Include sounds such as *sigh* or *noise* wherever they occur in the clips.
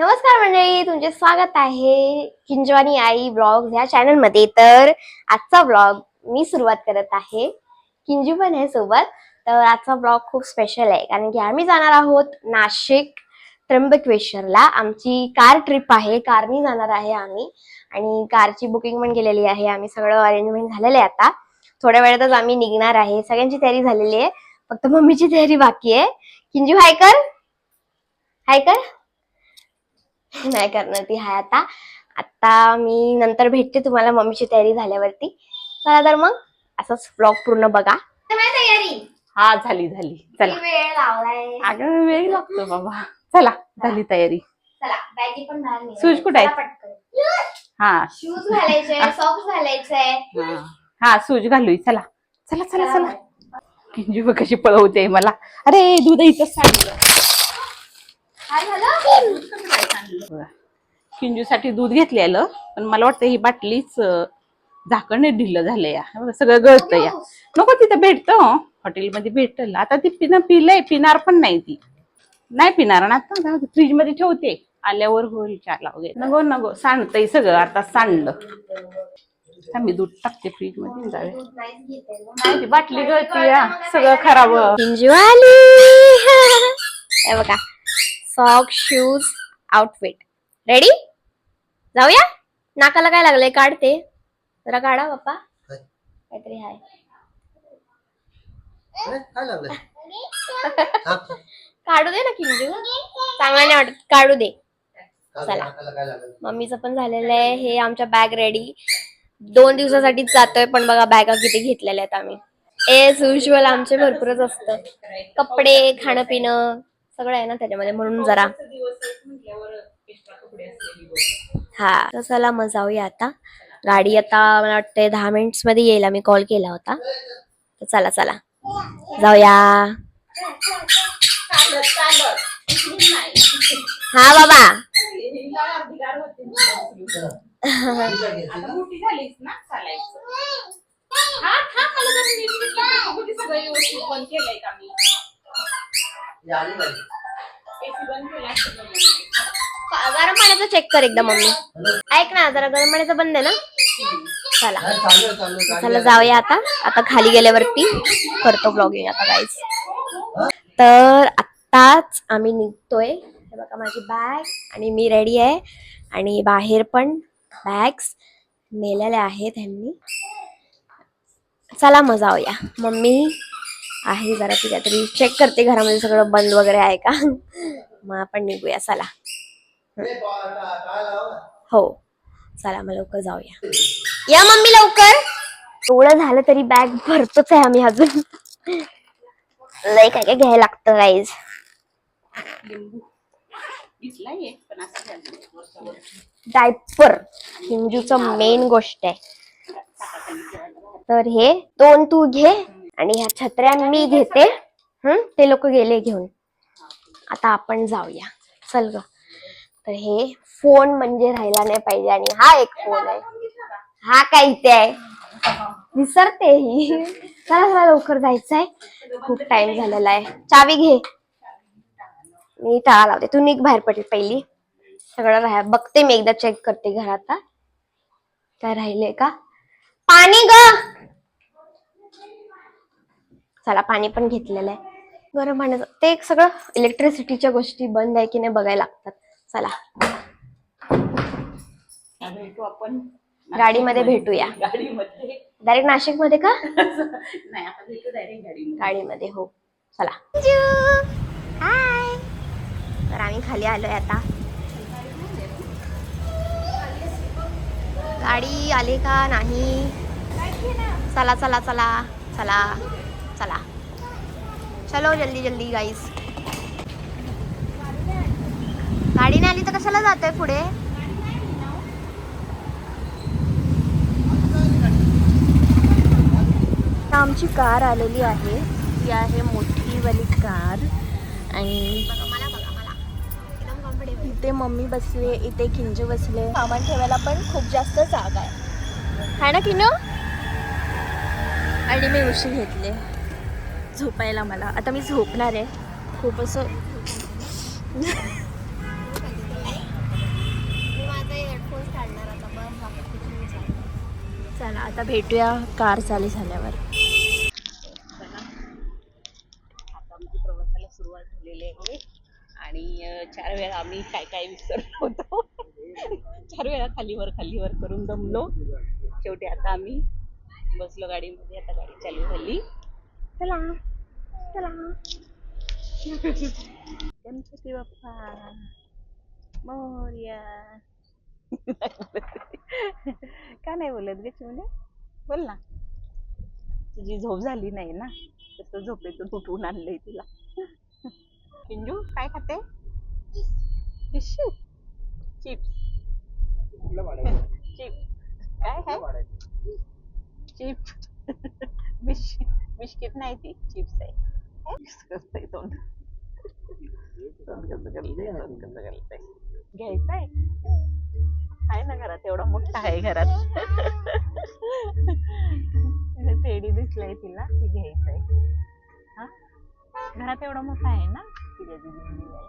नमस्कार मंडळी तुमचे स्वागत आहे किंजवानी आई ब्लॉग ह्या चॅनलमध्ये तर आजचा ब्लॉग मी सुरुवात करत आहे किंजू पण आहे सोबत. तर आजचा ब्लॉग खूप स्पेशल आहे कारण की आम्ही जाणार आहोत नाशिक त्र्यंबकेश्वरला. आमची कार ट्रिप आहे कारनी जाणार आहे आम्ही. आणि कारची बुकिंग पण केलेली आहे आम्ही सगळं अरेंजमेंट झालेलं आहे आता. थोड्या वेळातच आम्ही निघणार आहे. सगळ्यांची तयारी झालेली आहे. फक्त मम्मीची तयारी बाकी आहे. किंजू हाय कर. हाय कर. नाही करणार ती हाय आता. आता मी नंतर भेटते तुम्हाला मम्मीची तयारी झाल्यावरती. चला तर मग असंच ब्लॉग पूर्ण बघा. तयारी. हा झाली झाली. चला. वेळ लावलाय? अगं वेळ लागतो बाबा. चला झाली तयारी. चला बॅगी पण बाहेर निघाल्या. सूज कुठे आहे? हा. शूज घालायचे *laughs* सॉक्स घालायचे. हा. हा सूज घालू चला. चला चला चला किंजू कशी पळवते मला. अरे दूध इथं सांडलं काय झालं? किंजू साठी दूध घेतलेलं पण मला वाटतं ही बाटलीच झाकण ढिल्लं झालंय या. सगळं गळतं या. नको तिथं भेटतं हॉटेलमध्ये भेटल. आता ती पिणं पिलंय पिणार पण नाही ती. नाही पिणार. ना आता फ्रीजमध्ये ठेवते. आल्यावर होईल चहाला वगैरे नको नको. सांडतंय सगळं. आता सांडलं. मी दूध टाकते फ्रीजमध्ये जावे बाटली गळती या. सगळं खराब. किंजू आली. सॉक्स शूज आउटफिट रेडी जाऊया? नाकाला काय लागलंय? काढते. जरा काढा पप्पा. काहीतरी हाय. अरे, काय लागलंय? *laughs* काढू दे ना किंजू. चांगला नाही वाटत काढू दे चला. मम्मीचं पण झालेलं आहे. हे आमच्या बॅग रेडी दोन दिवसासाठीच जातोय पण बघा बॅगा किती घेतलेल्या आहेत आम्ही. एज युजल आमचे भरपूरच असतं. कपडे खाणं पिणं सगळं आहे ना त्याच्यामध्ये म्हणून जरा. हा तर चला मग जाऊया आता. गाडी आता मला वाटतं दहा मिनिट्समध्ये येईल आम्ही कॉल केला होता. तर चला चला. जाऊया. हा बाबा. आता मोठी गरम पाण्याचं चेक कर एकदा मम्मी. ऐक ना जरा गरम पाण्याचं बंद आहे ना? चला. चालू आहे, चालू आहे, चला आहे. जाऊया आता. आता खाली गेल्यावरती करतो ब्लॉगिंग आता गाईज तर आत्ताच आम्ही निघतोय. हे बघा माझी बॅग आणि मी रेडी आहे. आणि बाहेर पण बॅग्स नेलेल्या आहेत ह्यांनी. चला मग जाऊया. मम्मी आहे जरा ती काहीतरी चेक करते घरामध्ये सगळं बंद वगैरे आहे का? मग आपण निघूया चला. हो. चला मग लवकर जाऊया. या मम्मी लवकर. एवढं झालं तरी बॅग भरतोच आहे आम्ही अजून. लय काय काय घ्यायला लागतं गाईज डायपर हिंजूचं मेन गोष्ट आहे. तर हे दोन तू घे. आणि ह्या छत्र्या मी घेते. हम्म ते लोक गेले घेऊन. आता आपण जाऊया. चल ग. तर हे फोन म्हणजे राहिला नाही पाहिजे आणि हा एक फोन आहे. हा काय इथे आहे? विसरते ही. चला चला लवकर जायचंय. खूप टाइम झालेला आहे. चावी घे. मी टाळा लावते. तू निघ बाहेर पडेल पहिली. सगळं राहा. बघते मी एकदा चेक करते घरात. काय राहिले का? पाणी ग! चला पाणी पण घेतलेलं आहे. गरम पाण्याचं ते एक सगळं इलेक्ट्रिसिटीच्या गोष्टी बंद आहे की नाही बघायला लागतात. चला. भेटू आपण गाडीमध्ये भेटूया. गाडीमध्ये डायरेक्ट नाशिकमध्ये का? नाही आता भेटू डायरेक्ट गाडीमध्ये गाडीमध्ये हो. चला. हाय तर आम्ही खाली आलोय आता. गाडी आली का नाही? चला चला चला चला. चला. चलो जल्दी जल्दी गाईस गाडी नाही आली तर कशाला जातोय पुढे? आमची कार आलेली आहे. ती आहे मोठीवाली कार. आणि इथे मम्मी बसले इथे किंजू बसले सामान ठेवायला पण खूप जास्त जागा आहे. आहे ना किनो आणि मी उशी घेतले झोपायला मला. आता मी झोपणार आहे. खूप असं चला आता भेटूया. कार चालू झाल्यावर. प्रवासाला सुरुवात झालेली आहे. आणि चार वेळा आम्ही काय काय विसरलो होतो. चार वेळा खालीवर खालीवर करून दमलो. शेवटी आता आम्ही बसलो गाडीमध्ये. आता गाडी चालू झाली. चला. गणपती *laughs* बाप्पा? मोर्या *laughs* का नाही बोलत ग चिमणे बोल ना. तुझी झोप झाली नाही ना? तसं झोपेतून उठवून आणलंय तिला. *laughs* पिंजू काय खाते? चिप्स चिप्स काय चिप्स बिस्किट नाही ती चिप्स आहे कसं करतंय तोंड तोंड कसं करतंय तोंड कसं आहे ना घरात एवढा मोठा आहे घरात टेडी दिसलंय तिला ती घ्यायचंय हा घरात एवढा मोठा आहे ना तिच्या दिदीने दिलाय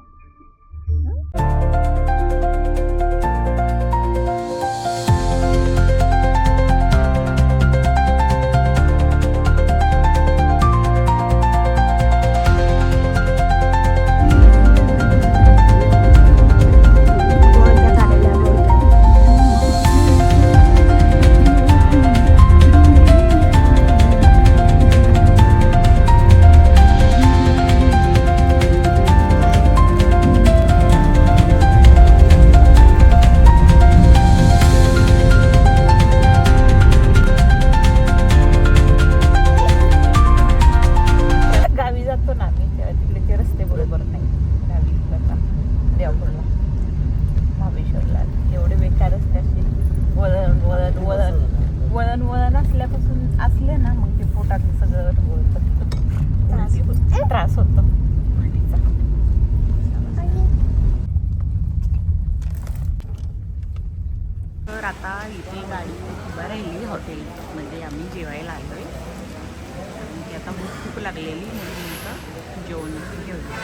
आता इथे गाडी उभा राहिली हॉटेलमध्ये आम्ही जेवायला आलोय. कारण की आता भूक खूप लागलेली म्हणून इथं जेवण घेऊया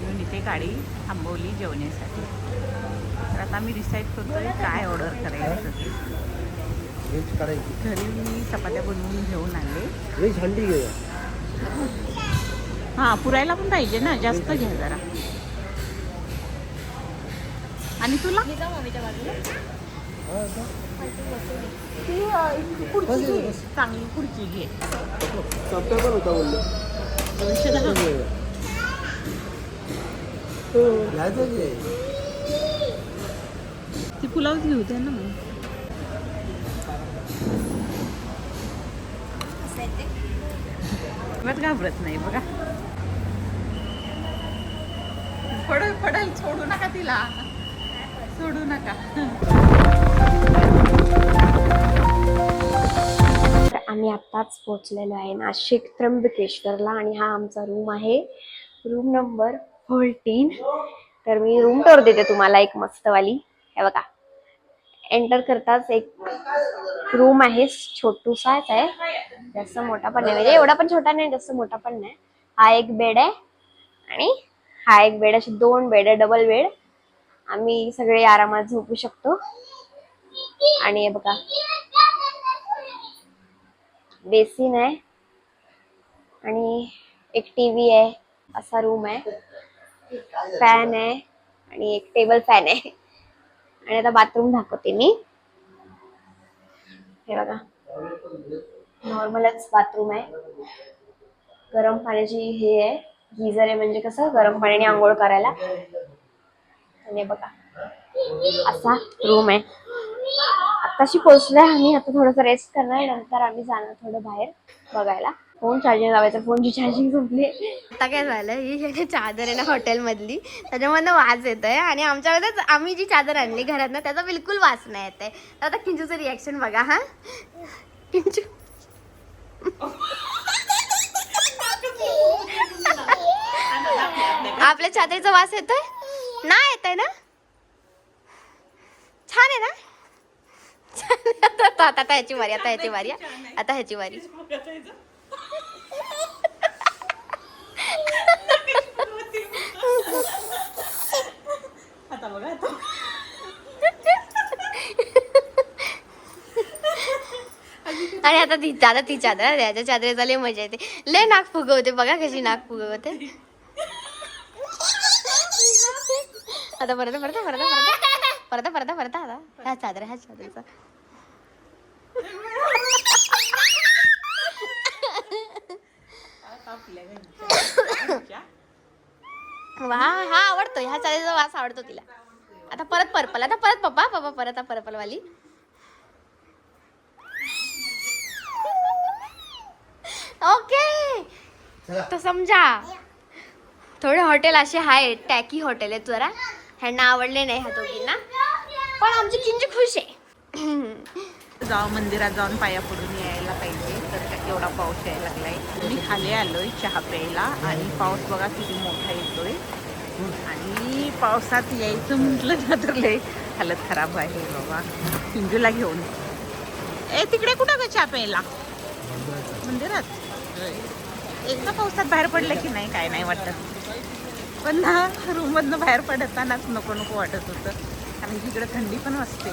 म्हणून इथे गाडी थांबवली जेवण्यासाठी. तर आता आम्ही डिसाईड करतोय काय ऑर्डर करायचं ते. घरी मी चपात्या बनवून घेऊन आले. हां पुरायला पण पाहिजे ना जास्त घ्या जरा. आणि तुला. चांगली खुर्ची घे. दोनशे दहा घ्यायचं घे ती पुलाव घेऊ दे ना मग. बस घाबरत नाही बघा. पडल पडल सोडू नका तिला. सोडू नका. तर आम्ही आत्ताच पोहोचलेलो आहे नाशिक त्र्यंबकेश्वरला आणि हा आमचा रूम आहे. रूम नंबर फोर्टीन तर मी रूम टूर देते तुम्हाला एक मस्तवाली. हे बघा. एंटर करताच एक रूम आहे. छोटूसाच आहे. जास्त मोठा पण नाही. म्हणजे एवढा पण छोटा नाही जास्त मोठा पण नाही. हा एक बेड आहे. आणि हा एक बेड असे दोन बेड आहे. डबल बेड आम्ही सगळे आरामात झोपू शकतो. आणि हे बघा. बेसिन आहे. आणि एक टीव्ही आहे. असा रूम आहे. फॅन आहे. आणि एक टेबल फॅन आहे. आणि आता बाथरूम दाखवते मी. हे बघा. नॉर्मलच बाथरूम आहे. गरम पाण्याची हे आहे. गिझर आहे म्हणजे कसं? गरम पाण्याने आंघोळ करायला. आणि बघा. असा रूम आहे. आत्ताशी पोहोचलोय आम्ही. आता थोडंसं रेस्ट करणार. नंतर आम्ही जाणार थोडं बाहेर बघायला. फोन चार्जिंग लावायचा. फोनची चार्जिंग संपली. आता काय झालं ही चादर आहे ना हॉटेलमधली त्याच्यामधनं वास येतोय. आणि आमच्याकडे आम्ही जी चादर आणली घरात ना त्याचा बिलकुल वास नाही येत आहे तर आता किंजूचं रिॲक्शन बघा हा. किंजू. आपल्या चादरीचा वास येतोय? नाही येत आहे ना? छान आहे ना? छान. आता ह्याची वारी आता ह्याची वारी. आता ह्याची वारी. आता बघा आणि आता ती आता ती चादर त्याच्या चादरीचा लय मजा येते. लय नाक फुगवते बघा कशी नाक फुगवते. आता परत परत परत परत परत परत परत आता ह्या चादर ह्या चादरीचा वा हा आवडतो ह्या चादरीचा वास आवडतो तिला आता परत पर्पल आता परत पप्पा पप्पा परत पर्पल वाली ओके तो समजा थोडे हॉटेल असे आहेत टॅकी हॉटेल आहेत जरा ह्यांना आवडले नाही ह्या दोघींना. पण आमची किंची खुश आहे. जाऊ मंदिरात जाऊन पाया पडून यायला पाहिजे तर एवढा पाऊस यायला लागलाय. मी खाली आलोय चहा प्यायला आणि पाऊस बघा किती मोठा येतोय. आणि पावसात यायचं म्हटलं ना तर लय हालत खराब आहे बाबा. किंजूला घेऊन. ए तिकडे कुठं ग चहा प्यायला? मंदिरात? एकदा पावसात बाहेर पडलं की नाही काय नाही वाटत. पण ना रूममधनं बाहेर पडतानाच नको नको वाटत होतं. कारण की थंडी पण वाजते